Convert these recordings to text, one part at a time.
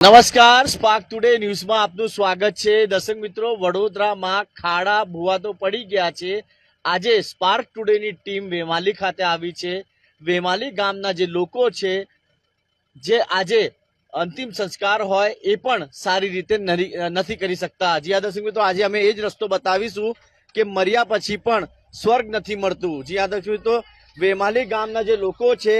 નમસ્કાર spark today ન્યૂઝમાં આપનું સ્વાગત છે. દર્શક મિત્રો, વડોદરામાં ખાડા, ભૂવા તો પડી ગયા છે. આજે સ્પાર્ક ટુડેની ટીમ વેમાલી ખાતે આવી છે. વેમાલી ગામના જે લોકો છે, જે આજે અંતિમ સંસ્કાર હોય, એ પણ સારી રીતે નથી કરી શકતા. જી હા, દર્શક મિત્રો, આજે અમે એ જ રસ્તો બતાવીશું કે મર્યા પછી પણ સ્વર્ગ નથી મળતું. જી હા, દર્શક મિત્રો, વેમાલી ગામના જે લોકો છે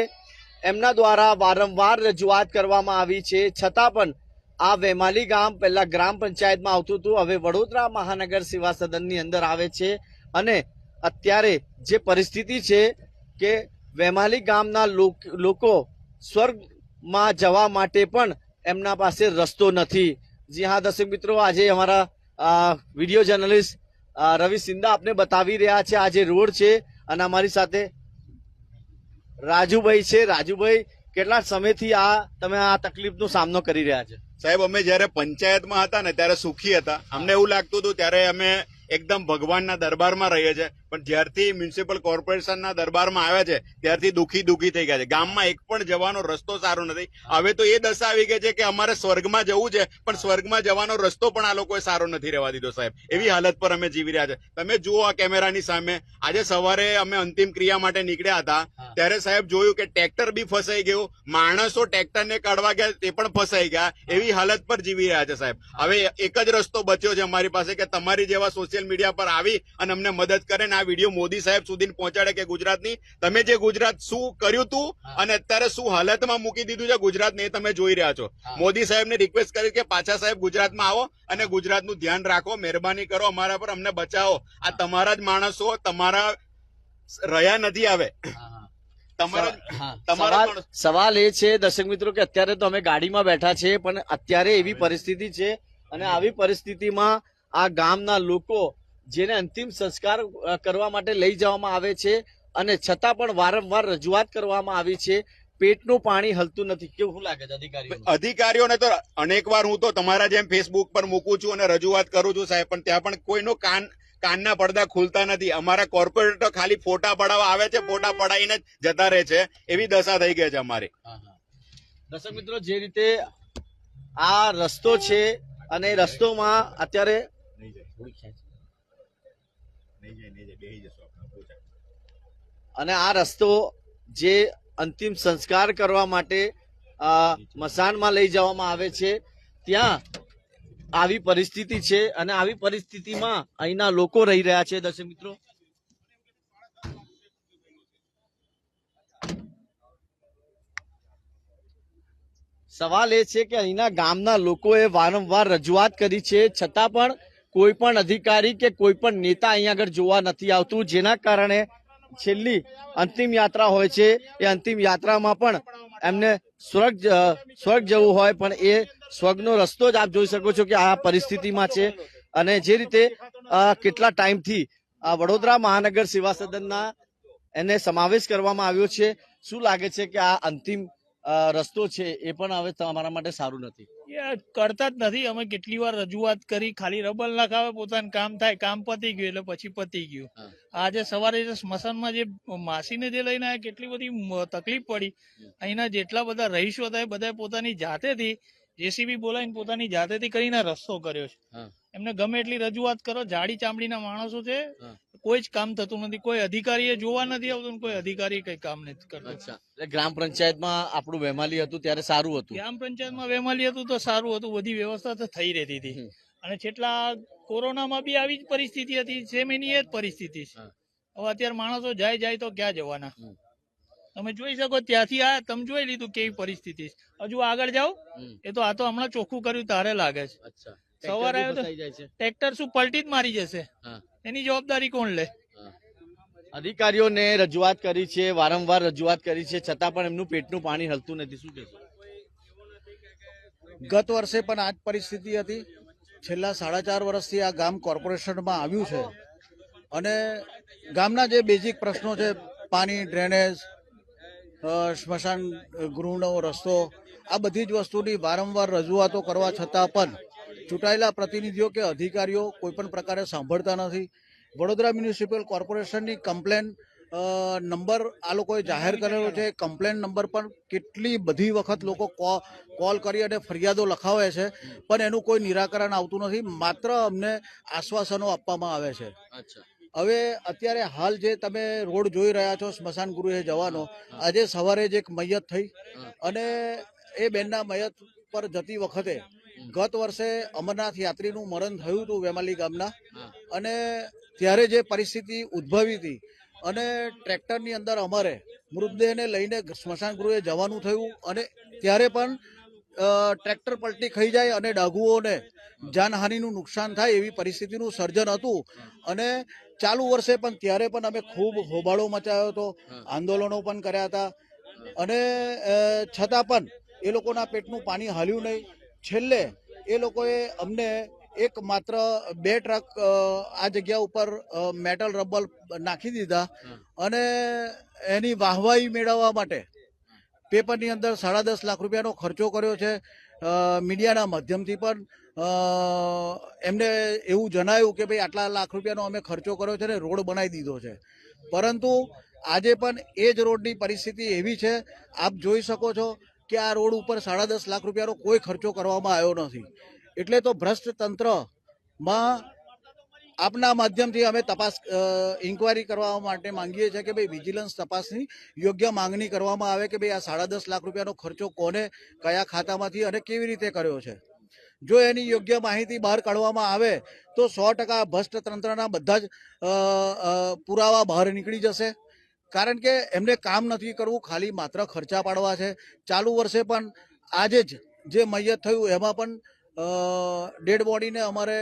એમના દ્વારા વારંવાર રજૂઆત કરવામાં આવી છે. છતાં પણ આ વેમાલી ગામ પહેલા ગ્રામ પંચાયતમાં આવતું હતું. હવે વડોદરા મહાનગર સેવા સદનની અંદર આવે છે અને અત્યારે જે પરિસ્થિતિ છે કે વેમાલી ગામના લોક- સ્વર્ગમાં જવા માટે પણ એમના પાસે રસ્તો નથી. જી હા, દર્શક મિત્રો, આજે અમારા વીડિયો જર્નલિસ્ટ રવિ સિંધા આપને બતાવી રહ્યા છે. આ જે રોડ છે અને અમારી સાથે રાજુભાઈ છે. રાજુભાઈ, કેટલા સમયથી આ તમે આ તકલીફનો સામનો કરી રહ્યા છે? સાહેબ, અમે જયારે પંચાયતમાં હતા ને, ત્યારે સુખી હતા. અમને એવું લાગતું હતું, ત્યારે અમે એકદમ ભગવાનના દરબારમાં રહીએ છીએ. પણ જ્યારથી મ્યુનિસિપલ કોર્પોરેશનના દરબારમાં આવ્યા છે ત્યારથી દુખી દુઃખી થઈ ગયા છે. ગામમાં એક પણ જવાનો રસ્તો સારો નથી. હવે તો એ દશા આવી ગઈ છે કે અમારે સ્વર્ગમાં જવું છે પણ સ્વર્ગમાં જવાનો રસ્તો પણ આ લોકોએ સારો નથી રહેવા દીધો સાહેબ. એવી હાલત પર અમે જીવી રહ્યા છે. તમે જુઓ આ કેમેરાની સામે. આજે સવારે અમે અંતિમ ક્રિયા માટે નીકળ્યા હતા. ત્યારે સાહેબ જોયું કે ટ્રેક્ટર બી ફસાઈ ગયું. માણસો ટ્રેક્ટરને કાઢવા ગયા તે પણ ફસાઈ ગયા. એવી હાલત પર જીવી રહ્યા છે સાહેબ. હવે એક જ રસ્તો બચ્યો છે અમારી પાસે કે તમારી જેવા સોશિયલ મીડિયા પર આવી અને અમને મદદ કરે ને આ વીડિયો મોદી સાહેબ સુધી પહોંચાડે કે ગુજરાતની? તમે જે ગુજરાત શું કર્યું તું અને અત્યારે શું હાલતમાં મૂકી દીધું છે ગુજરાતને એ તમે જોઈ રહ્યા છો. મોદી સાહેબને રિક્વેસ્ટ કરી કે પાછા સાહેબ ગુજરાતમાં આવો અને ગુજરાતનું ધ્યાન રાખો મહેરબાની કરો અમારા પર અમને બચાવો. આ તમારા જ માણસો તમારા રહ્યા નથી આવે તમારા તમારા સવાલ- સવાલ એ છે દર્શક મિત્રો કે અત્યારે તો અમે ગાડીમાં બેઠા છે પણ અત્યારે એવી પરિસ્થિતિ છે અને આવી પરિસ્થિતિમાં આ ગામના લોકો જેને અંતિમ સંસ્કાર કરવા માટે લઈ જવામાં આવે છે અને છતાં પણ વારંવાર રજૂઆત કરવામાં આવી છે. પેટનું પાણી હલતું નથી. કેવું લાગે છે અધિકારીઓ અધિકારીઓને તો અનેક વાર હું તો તમારા જેમ ફેસબુક પર મૂકું છું અને રજૂઆત કરું છું સાહેબ પણ ત્યાં પણ કોઈનો કાન કાનના પડદા ખુલતા નથી. અમારા કોર્પોરેટર ખાલી ફોટા પડાવવા આવે છે ફોટા પડાવીને જ જતા રહે છે. એવી દશા થઈ ગઈ છે અમારી. દર્શક મિત્રો જે રીતે આ રસ્તો છે અને રસ્તોમાં અત્યારે અને આ રસ્તો જે અંતિમ સંસ્કાર કરવા માટે મસાનમાં લઈ જવામાં આવે છે, ત્યાં આવી પરિસ્થિતિ છે અને આવી પરિસ્થિતિમાં અહીંના લોકો રહી રહ્યા છે. દર્શક મિત્રો. સવાલ એ છે કે અહીંના ગામના લોકોએ વારંવાર રજૂઆત કરી છે, છતાં પણ કોઈ પણ અધિકારી કે કોઈ પણ નેતા અહીંયા આગળ જોવા નથી આવતું. જેના કારણે છેલ્લી અંતિમ યાત્રા હોય છે. એ અંતિમ યાત્રામાં પણ એમને સ્વર્ગ સ્વર્ગ જવું હોય, પણ એ સ્વર્ગનો રસ્તો જ આપ જોઈ શકો છો કે આ પરિસ્થિતિમાં છે. અને જે રીતે કેટલા ટાઈમથી આ વડોદરા મહાનગર સેવા સદનના એને સમાવેશ કરવામાં આવ્યો છે. શું લાગે છે કે આ અંતિમ રસ્તો છે એ પણ હવે તમારા માટે સારું નથી? કરતા જ નથી. અમે કેટલી વાર રજૂઆત કરી ખાલી રબલ નાખાવે પોતાનું કામ થાય કામ પતી ગયું એટલે પછી પતી ગયું. આજે સવારે જે સ્મશાનમાં જે માસીને જે લઈને આવ્યા કેટલી બધી તકલીફ પડી. અહીંના જેટલા બધા રહીશો હતા એ બધા પોતાની જાતેથી જેસીબી બોલાવીને પોતાની જાતેથી કરીને રસ્તો કર્યો છે. એમને ગમે એટલી રજૂઆત કરો. જાડી ચામડીના માણસો છે કોઈ જ કામ થતું નથી. કોઈ અધિકારીએ જોવા નથી આવતું કોઈ અધિકારી કઈ કામ નથી કરતો. એટલે ગ્રામ પંચાયતમાં આપણું વેમાલી હતું ત્યારે સારું હતું? ગ્રામ પંચાયતમાં વેમાલી હતું તો સારું હતું. બધી વ્યવસ્થા તો થઈ રહેતી હતી. અને છેલ્લા કોરોનામાં બી આવી જ પરિસ્થિતિ હતી. સેમ એની એ જ પરિસ્થિતિ છે. હવે અત્યારે માણસો જાય જાય તો ક્યાં જવાના? તમે જોઈ શકો ત્યાંથી આ તમે જોઈ લીધું કેવી પરિસ્થિતિ હજુ આગળ જાઓ. એ તો આ તો હમણાં ચોખ્ખું કર્યું તારે લાગે છે. અચ્છા. સવારે આવ્યો તો- ફસાઈ જાય છે. ટ્રેક્ટર શું પલટી જ મારી જશે. એની જવાબદારી કોણ લે? અધિકારીઓને રજૂઆત કરી છે વારંવાર રજૂઆત કરી છે છતાં પણ એમનું પેટનું પાણી હલતું નથી. શું કહેશો? ગત વર્ષે પણ આ જ પરિસ્થિતિ હતી. છેલ્લા સાડા ચાર વર્ષથી આ ગામ કોર્પોરેશનમાં આવ્યું છે. અને ગામના જે બેઝિક પ્રશ્નો છે પાણી ડ્રેનેજ સ્મશાન ગૃહનો રસ્તો આ બધી જ વસ્તુની વારંવાર રજૂઆતો કરવા છતાં પણ ચૂંટાયેલા પ્રતિનિધિઓ કે અધિકારીઓ કોઈપણ પ્રકારે સાંભળતા નથી. વડોદરા મ્યુનિસિપલ કોર્પોરેશનની કમ્પ્લેન નંબર આ લોકોએ જાહેર કરેલો છે. કમ્પ્લેન નંબર પણ કેટલી બધી વખત લોકો કોલ કરી અને ફરિયાદો લખાવે છે પણ એનું કોઈ નિરાકરણ આવતું નથી. માત્ર અમને આશ્વાસનો આપવામાં આવે છે. હવે અત્યારે હાલ જે તમે રોડ જોઈ રહ્યા છો સ્મશાન ગૃહે જવાનો આજે સવારે જ એક મૈયત થઈ અને એ બેનના મયત પર જતી વખતે ગત વર્ષે અમરનાથ યાત્રીનું મરણ થયું હતું વેમાલી ગામના. અને ત્યારે જે પરિસ્થિતિ ઉદ્ભવી હતી અને ટ્રેક્ટરની અંદર અમારે મૃતદેહને લઈને સ્મશાન ગૃહે જવાનું થયું અને ત્યારે પણ ટ્રેક્ટર પલટી ખાઈ જાય અને ડાઘુઓને જાનહાનિનું નુકસાન થાય એવી પરિસ્થિતિનું સર્જન હતું. અને ચાલુ વર્ષે પણ ત્યારે પણ અમે ખૂબ હોબાળો મચાવ્યો હતો આંદોલનો પણ કર્યા હતા. અને છતાં પણ એ લોકોના પેટનું પાણી હાલ્યું નહીં. છેલ્લે એ લોકોએ અમને એક માત્ર બે ટ્રક આ જગ્યા ઉપર મેટલ, રબર નાખી દીધા અને એની વાહવાહી મેળવવા માટે પેપરની અંદર સાડા દસ લાખ રૂપિયાનો ખર્ચો કર્યો છે. મીડિયાના માધ્યમથી પણ એમને એવું જણાયું કે ભાઈ આટલા લાખ રૂપિયાનો અમે ખર્ચો કર્યો છે ને રોડ બનાવી દીધો છે. પરંતુ આજે પણ એ જ રોડની પરિસ્થિતિ એવી છે. આપ જોઈ શકો છો કે આ રોડ ઉપર સાડા દસ લાખ રૂપિયાનો કોઈ ખર્ચો કરવામાં આવ્યો નથી. એટલે તો ભ્રષ્ટ તંત્રમાં આપના માધ્યમથી અમે તપાસ ઇન્કવાયરી કરવા માટે માંગીએ છીએ કે ભાઈ વિજિલન્સ તપાસની યોગ્ય માંગણી કરવામાં આવે કે ભાઈ આ સાડા દસ લાખ રૂપિયાનો ખર્ચો કોને, કયા ખાતામાંથી અને કેવી રીતે કર્યો છે. જો એની યોગ્ય માહિતી બહાર કાઢવામાં આવે તો સો ટકા ભ્રષ્ટ તંત્રના બધા જ પુરાવા બહાર નીકળી જશે. કારણ કે એમને કામ નથી કરવું, ખાલી માત્ર ખર્ચા પાડવા છે. ચાલુ વર્ષે પણ આજે જ જે મૈયત થયું, એમાં પણ ડેડ બોડીને અમારે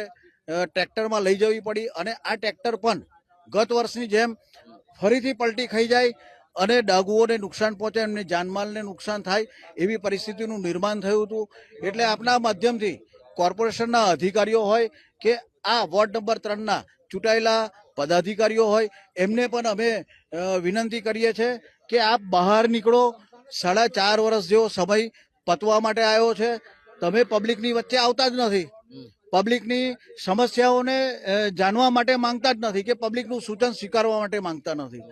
ટ્રેક્ટરમાં લઈ જવી પડી અને આ ટ્રેક્ટર પણ ગત વર્ષની જેમ ફરીથી પલટી ખાઈ જાય અને ડાગુઓને નુકસાન પહોંચે, એમને જાનમાલને નુકસાન થાય એવી પરિસ્થિતિનું નિર્માણ થયું હતું. એટલે આપના માધ્યમથી કોર્પોરેશનના અધિકારીઓ હોય કે આ વોર્ડ નંબર ત્રણના ચૂંટાયેલા પદાધિકારીઓ હોય, એમને પણ અમે વિનંતી કરીએ છીએ કે આપ બહાર નીકળો. સાડા ચાર વર્ષ જેવો સમય પતવા માટે આવ્યો છે. તમે પબ્લિકની વચ્ચે આવતા જ નથી. પબ્લિકની સમસ્યાઓને જાણવા માટે માંગતા જ નથી કે પબ્લિકનું સૂચન સ્વીકારવા માટે માંગતા નથી.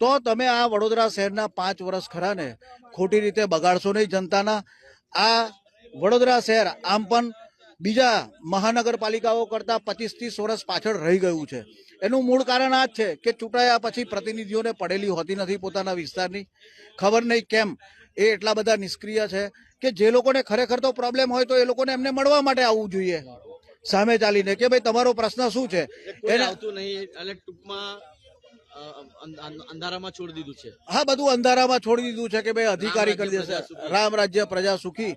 તો તમે આ વડોદરા શહેરના પાંચ વર્ષ ખરાને ખોટી રીતે બગાડશો નહીં જનતાના. આ વડોદરા શહેર આમ પણ બીજા મહાનગરપાલિકાઓ કરતાં પચીસ ત્રીસ વર્ષ પાછળ રહી ગયું છે. એનું મૂળ કારણ આ જ છે કે ચૂંટાયા પછી પ્રતિનિધિઓને પડેલી હોતી નથી પોતાના વિસ્તારની. ખબર નહીં કેમ. એ એટલા બધા નિષ્ક્રિય છે કે જે લોકોને ખરેખર તો પ્રોબ્લેમ હોય તો એ લોકોને એમને મળવા માટે આવવું જોઈએ. સામે ચાલીને કે ભાઈ તમારો પ્રશ્ન શું છે? એને આવતું નહીં. અને ટૂંકમાં અંધારામાં છોડી દીધું છે. હા બધું અંધારામાં છોડી દીધું છે કે ભાઈ અધિકારી કરી દેશે. રામ રાજ્ય પ્રજા સુખી.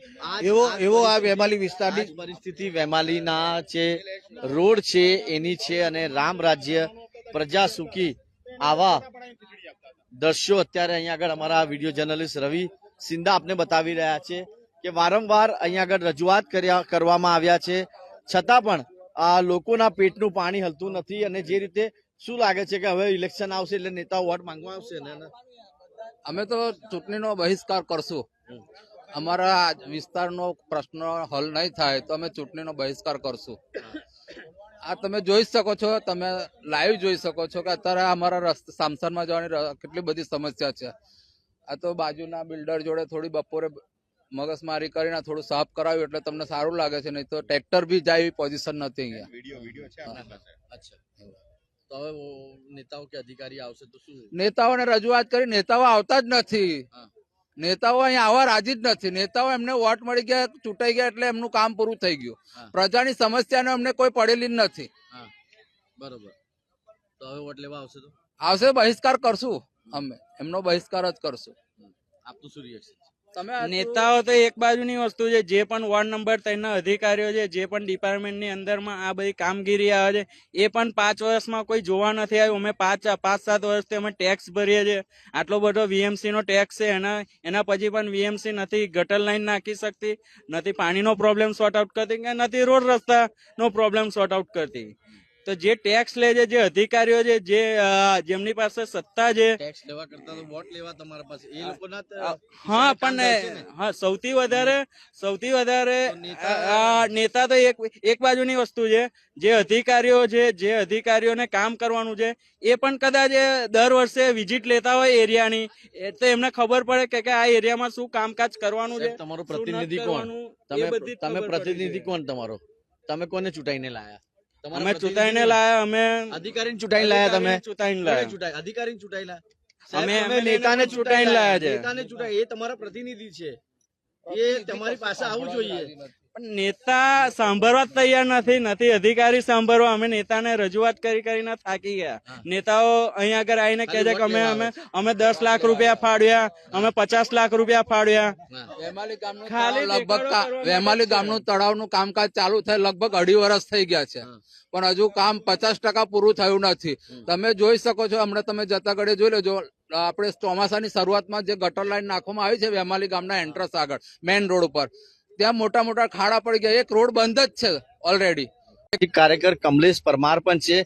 એવો એવો આ વેમાલી વિસ્તારની પરિસ્થિતિ વેમાલીના જે રોડ છે એની છે અને રામ રાજ્ય પ્રજા સુખી. આવા દ્રશ્યો અત્યારે અહીંયા આગળ અમારા વીડિયો જર્નલિસ્ટ રવિ સિંધા આપને બતાવી રહ્યા છે કે વારંવાર અહીંયા આગળ રજૂઆત કર્યા કરવામાં આવ્યા છે. છતાં પણ આ લોકોના પેટનું પાણી હલતું નથી અને જે રીતે શું લાગે છે કે હવે ઇલેક્શન આવશે એટલે નેતાઓ વોટ માંગવા આવશે ને અમે તો ચૂંટણીનો બહિષ્કાર કરશું. અમારા વિસ્તારનો પ્રશ્ન હલ નહીં થાય તો અમે ચૂંટણીનો બહિષ્કાર કરશું. આ તમે જોઈ શકો છો તમે લાઈવ જોઈ શકો છો કે અત્યારે અમારા રસ્તા સામસાનમાં જવાની કેટલી બધી સમસ્યા છે. આ તો બાજુના બિલ્ડર જોડે થોડી બપોરે મગજમારી કરીને થોડું સાફ કરાવ્યું એટલે તમને સારું લાગે છે નહીં તો ટ્રેક્ટર બી જાય એવી પોઝિશન નથી અહીંયા. તો હવે નેતાઓ કે અધિકારી આવશે તો શું? નેતાઓને રજૂઆત કરી નેતાઓ આવતા જ નથી. નેતાઓ અહીંયા આવવા રાજી જ નથી. નેતાઓ એમને વોટ મળી ગયા ચૂંટાઈ ગયા એટલે એમનું કામ પૂરું થઈ ગયું. પ્રજાની સમસ્યાને અમને કોઈ પડેલી જ નથી. બરોબર. તો હવે વોટ લેવા આવશે તો? આવશે બહિષ્કાર કરશું અમે. એમનો બહિષ્કાર જ કરશું. આપનું શું રિએક્શન નેતાઓ તો એક બાજુની વસ્તુ છે, જે પણ વોર્ડ નંબર ત્રણના અધિકારીઓ છે, જે પણ ડિપાર્ટમેન્ટની અંદરમાં આ બધી કામગીરી આવે છે, એ પણ પાંચ વર્ષમાં કોઈ જોવા નથી આવ્યું. અમે પાંચ પાંચ સાત વર્ષથી અમે ટેક્સ ભરીએ છીએ. આટલો બધો વીએમસી નો ટેક્સ છે, એના એના પછી પણ વીએમસી નથી, ગટર લાઇન નાખી શકતી, નથી પાણીનો પ્રોબ્લેમ સોર્ટ આઉટ કરતી કે નથી રોડ રસ્તાનો પ્રોબ્લેમ સોર્ટ આઉટ કરતી. તો જે ટેક્સ લે છે જે અધિકારીઓ છે જે જેમની પાસે સત્તા છે ટેક્સ લેવા કરતા તો વોટ લેવા તમારા પાસે. એ લોકોના જ, અ, અ, હા પણ હા સૌથી વધારે સૌથી વધારે નેતા- તો એક એક બાજુની વસ્તુ છે. જે અધિકારીઓ છે જે અધિકારીઓને કામ કરવાનું છે એ પણ કદાચ દર વર્ષે વિઝિટ લેતા હોય એરિયાની. તો એમને ખબર પડે કે કે આ એરિયામાં શું કામકાજ કરવાનું છે તમારું પ્રતિનિધિ કોણ? તમે તમે પ્રતિનિધિ કોણ તમારો? તમે કોને ચૂંટાઈને લાયા? અમે ચૂંટાઈ ચૂંટાઈને લાયા અમે અધિકારીને ચૂંટાઈને લાયા તમે. ચૂંટાઈ ચૂંટાઈને લાયા. ચૂંટાય? અધિકારીને ચૂંટાઈ લાયા અમે અમે ને નેતાને ચૂંટાઈને લાયા છે. નેતાને ચૂંટાય. એ તમારા પ્રતિનિધિ છે. એ તમારી પાસે આવવું જોઈએ. પણ નેતા સાંભળવા તૈયાર નથી નથી અધિકારી સાંભળવા. અમે નેતાને રજૂઆત કરી કરીને થાકી ગયા. નેતાઓ અહીંયા આગળ આવીને કહે છે કે અમે અમે અમે દસ લાખ રૂપિયા ફાડ્યા અમે પચાસ લાખ રૂપિયા ફાડ્યા. વેમાલી ગામનું ખાલી તળાવ લગભગ વેમાલી ગામનું તળાવનું કામકાજ ચાલુ થાય લગભગ અઢી વર્ષ થઈ ગયા છે. પણ હજુ કામ પચાસ ટકા પૂરું થયું નથી. તમે જોઈ શકો છો હમણાં તમે જતા ઘડે જોઈ લેજો આપણે ચોમાસાની શરૂઆતમાં જે ગટર લાઈન નાખવામાં આવી છે વેમાલી ગામના એન્ટ્રન્સ આગળ મેઇન રોડ ઉપર. ત્યાં મોટા મોટા ખાડા પડી ગયા. એક રોડ બંધ જ છે ઓલરેડી એક કાર્યકર કમલેશ પરમાર પણ છે.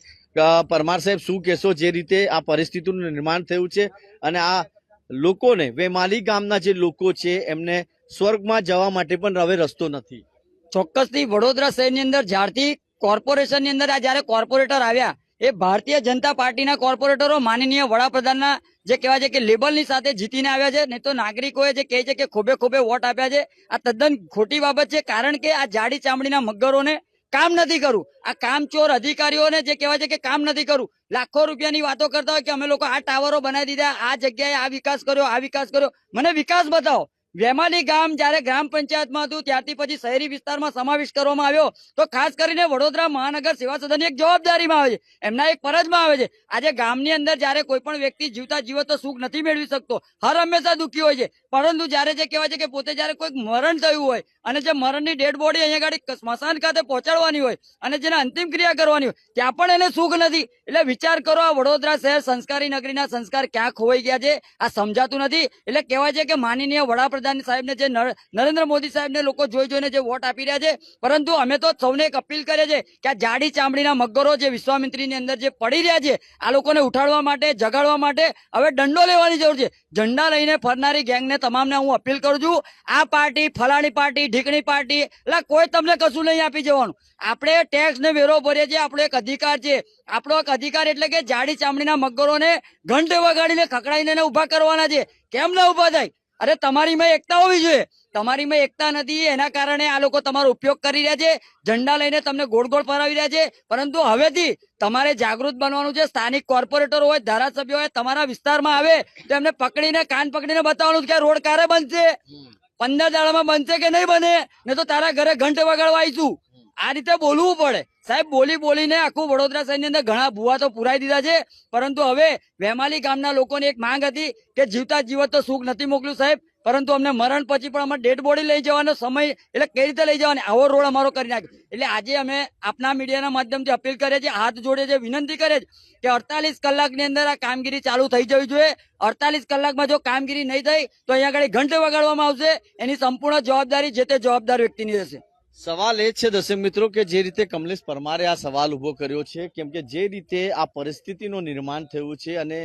પરમાર સાહેબ શું કહેશો જે રીતે આ પરિસ્થિતિનું નિર્માણ થયું છે? અને આ લોકોને વેમાલી ગામના જે લોકો છે એમને સ્વર્ગમાં જવા માટે પણ હવે રસ્તો નથી. ચોક્કસથી વડોદરા શહેરની અંદર જ્યારથી કોર્પોરેશનની અંદર આ જ્યારે કોર્પોરેટર આવ્યા એ ભારતીય જનતા પાર્ટીના કોર્પોરેટરો માનનીય વડાપ્રધાનના જે કહેવાય છે કે લેબલની સાથે જીતીને આવ્યા છે, નહીં તો નાગરિકોએ જે કહે છે કે ખોબે ખોબે વોટ આપ્યા છે, આ તદ્દન ખોટી બાબત છે, કારણ કે આ જાડી ચામડીના મગરોને કામ નથી કરવું આ કામચોર અધિકારીઓને જે કહેવાય છે કે કામ નથી કરવું લાખો રૂપિયાની વાતો કરતા હોય કે અમે લોકો આ ટાવરો બનાવી દીધા, આ જગ્યાએ આ વિકાસ કર્યો, આ વિકાસ કર્યો. મને વિકાસ બતાવો. વેમાલી ગામ જ્યારે ગ્રામ પંચાયતમાં હતું, ત્યારથી પછી શહેરી વિસ્તારમાં સમાવેશ કરવામાં આવ્યો. તો ખાસ કરીને વડોદરા મહાનગર સેવા સદનની એક જવાબદારીમાં આવે છે. એમના એક ફરજમાં આવે છે. આજે ગામની અંદર જ્યારે કોઈ પણ વ્યક્તિ જીવતા જીવતો સુખ નથી મેળવી શકતો. હર હંમેશા દુઃખી હોય છે. પરંતુ જ્યારે જે કહેવાય છે કે પોતે જ્યારે કોઈક મરણ થયું હોય અને જે મરણની ડેડ બોડી અહીંયા ગાડી સ્મશાન ખાતે પહોંચાડવાની હોય અને જેને અંતિમ ક્રિયા કરવાની હોય, ત્યાં પણ એને સુખ નથી. એટલે વિચાર કરો, આ વડોદરા શહેર સંસ્કારી નગરીના સંસ્કાર ક્યાં ખોવાઈ ગયા છે, આ સમજાતું નથી. એટલે કહેવાય છે કે માનનીય વડાપ્રધાન સાહેબને જે નરેન્દ્ર મોદી સાહેબને લોકો જોઈ જોઈને જે વોટ આપી રહ્યા છે, પરંતુ અમે તો સૌને એક અપીલ કરીએ છીએ કે આ જાડી ચામડીના મગરો જે વિશ્વામિત્રીની અંદર જે પડી રહ્યા છે, આ લોકોને ઉઠાડવા માટે, જગાડવા માટે હવે દંડો લેવાની જરૂર છે. ઝંડા લઈને ફરનારી ગેંગને તમામને હું અપીલ કરું છું, આ પાર્ટી, ફલાણી પાર્ટી ઢીકણી પાર્ટી. એટલે કોઈ તમને કશું નહીં આપી જવાનું. આપણે ટેક્સ ને વેરો ભરીએ છીએ, આપણો એક અધિકાર છે. આપણો એક અધિકાર એટલે કે જાડી ચામડીના મગરોને ઘંટ વગાડીને ખકડાઈને ઊભા કરવાના છે. કેમ ના ઊભા થાય? અરે તમારીમાં એકતા હોવી જોઈએ. તમારીમાં એકતા નથી, એના કારણે આ લોકો તમારો ઉપયોગ કરી રહ્યા છે. ઝંડા લઈને તમને ગોળ ગોળ ફરાવી રહ્યા છે. પરંતુ હવેથી તમારે જાગૃત બનવાનું છે. સ્થાનિક કોર્પોરેટર હોય, ધારાસભ્ય હોય, તમારા વિસ્તારમાં આવે તો એમને પકડીને, કાન પકડીને બતાવવાનું કે રોડ ક્યારે બનશે પંદર દાડામાં બનશે કે નહીં બને? ને તો તારા ઘરે ઘંટ વગાડવા આવીશું. આ રીતે બોલવું પડે. સાહેબ, બોલી બોલીને આખું વડોદરા શહેરની અંદર ઘણા ભૂવા તો પુરાઈ દીધા છે. પરંતુ હવે વેમાલી ગામના લોકોની એક માંગ હતી કે જીવતા જીવત તો સુખ નથી મોકલ્યું સાહેબ. પરંતુ અમને મરણ પછી પણ અમે ડેડ બોડી લઈ જવાનો સમય, એટલે કઈ રીતે લઈ જવાની? આવો રોડ અમારો કરી નાખ્યો. એટલે આજે અમે આપના મીડિયાના માધ્યમથી અપીલ કરીએ છીએ, હાથ જોડે છે વિનંતી કરીએ છીએ કે અડતાલીસ કલાકની અંદર આ કામગીરી ચાલુ થઈ જવી જોઈએ. અડતાલીસ કલાકમાં જો કામગીરી નહીં થઈ, તો અહીંયા આગળ ઘંટ વગાડવામાં આવશે. એની સંપૂર્ણ જવાબદારી જે તે જવાબદાર વ્યક્તિની રહેશે. સવાલ એ છે, દર્શક મિત્રો, કે જે રીતે કમલેશ પરમારે આ સવાલ ઊભો કર્યો છે, કેમ કે જે રીતે આ પરિસ્થિતિનું નિર્માણ થયું છે અને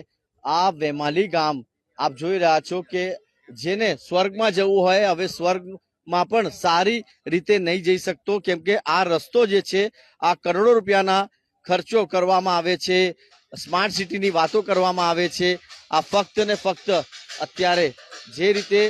આ વેમાલી ગામ, આપ જોઈ રહ્યા છો કે જેને સ્વર્ગમાં જવું હોય, હવે સ્વર્ગમાં પણ સારી રીતે નહીં જઈ શકતો. કેમ કે આ રસ્તો જે છે, આ કરોડો રૂપિયાના ખર્ચો કરવામાં આવે છે, સ્માર્ટ સિટીની વાતો કરવામાં આવે છે. આ ફક્ત ને ફક્ત અત્યારે જે રીતે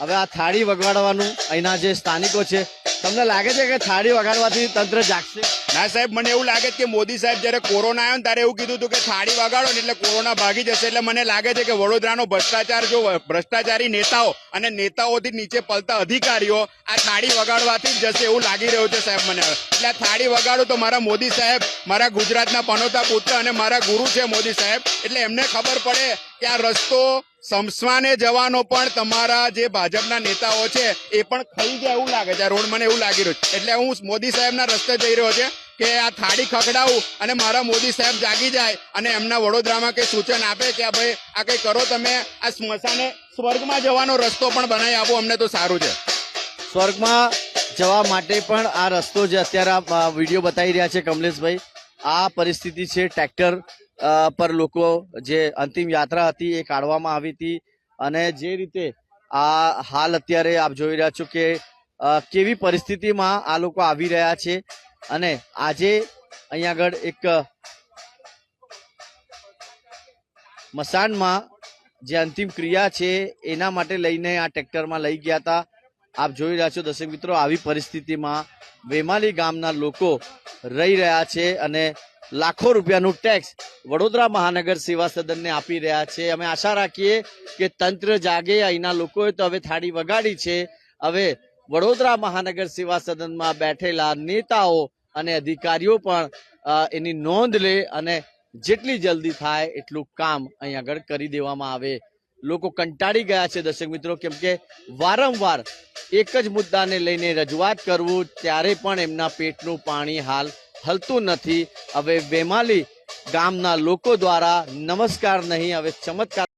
હવે આ થાળી વગાડવાનું અહીંના જે સ્થાનિકો છે તમને લાગે છે કે થાળી વગાડવાથી તંત્ર જાગશે? ના સાહેબ, મને એવું લાગે છે કે મોદી સાહેબ જયારે કોરોના આવ્યો ને ત્યારે એવું કીધું હતું કે થાળી વગાડો ને એટલે કોરોના ભાગી જશે એટલે મને લાગે છે કે વડોદરાનો ભ્રષ્ટાચાર જો ભ્રષ્ટાચારી નેતાઓ અને નેતાઓથી નીચે પલતા અધિકારીઓ આ થાળી વગાડવાથી જશે એવું લાગી રહ્યું છે સાહેબ મને. એટલે આ થાળી વગાડો તો મારા મોદી સાહેબ, મારા ગુજરાતના પનોતા પુત્ર અને મારા ગુરુ છે મોદી સાહેબ. એટલે એમને ખબર પડે કે આ રસ્તો સમસ્વાને જવાનો પણ તમારા જે ભાજપના નેતાઓ છે, એ પણ ખાઈ ગયા એવું લાગે છે. રોડ મને એવું લાગી રહ્યું છે. એટલે હું મોદી સાહેબના રસ્તે જઈ રહ્યો છે કે આ થાળી ખકડાવું અને મારા મોદી સાહેબ જાગી જાય અને એમના વડોદરામાં કંઈ સૂચન આપે કે ભાઈ, આ કંઈ કરો તમે, આ સ્મશાને સ્વર્ગમાં જવાનો રસ્તો પણ બનાવી આપો, અમને તો સારું છે. સ્વર્ગમાં જવા માટે પણ આ રસ્તો જે અત્યારે આ વીડિયો બતાવી રહ્યા છે કમલેશભાઈ આ પરિસ્થિતિ છે, ટ્રેક્ટર પર લોકો જે અંતિમ યાત્રા હતી એ કાઢવામાં આવી હતી અને જે રીતે આ હાલ અત્યારે આપ જોઈ રહ્યા છો કે કેવી પરિસ્થિતિમાં આ લોકો આવી રહ્યા છે અને આજે અહીંયા આગળ એક મસાનમાં જે અંતિમ ક્રિયા છે એના માટે લઈને આ ટ્રેક્ટરમાં લઈ ગયા હતા. આપ જોઈ રહ્યા છો દર્શક મિત્રો, આવી પરિસ્થિતિમાં વેમાલી ગામના લોકો રહી રહ્યા છે અને લાખો રૂપિયાનું ટેક્સ વડોદરા મહાનગર સેવા સદનને આપી રહ્યા છે. અમે આશા રાખીએ કે તંત્ર જાગે, અહીંના લોકોએ તો હવે થાળી વગાડી છે. હવે વડોદરા મહાનગર સેવા સદનમાં બેઠેલા નેતાઓ અને અધિકારીઓ પણ એની નોંધ લે અને જેટલી જલ્દી થાય એટલું કામ અહીં આગળ કરી દેવામાં આવે. લોકો કંટાળી ગયા છે દર્શક મિત્રો, કેમ કે વારંવાર એક જ મુદ્દાને લઈને રજૂઆત કરવું ત્યારે પણ એમના પેટનું પાણી હાલ હલતું નથી. હવે વેમાલી ગામના લોકો દ્વારા નમસ્કાર નહીં, હવે ચમત્કાર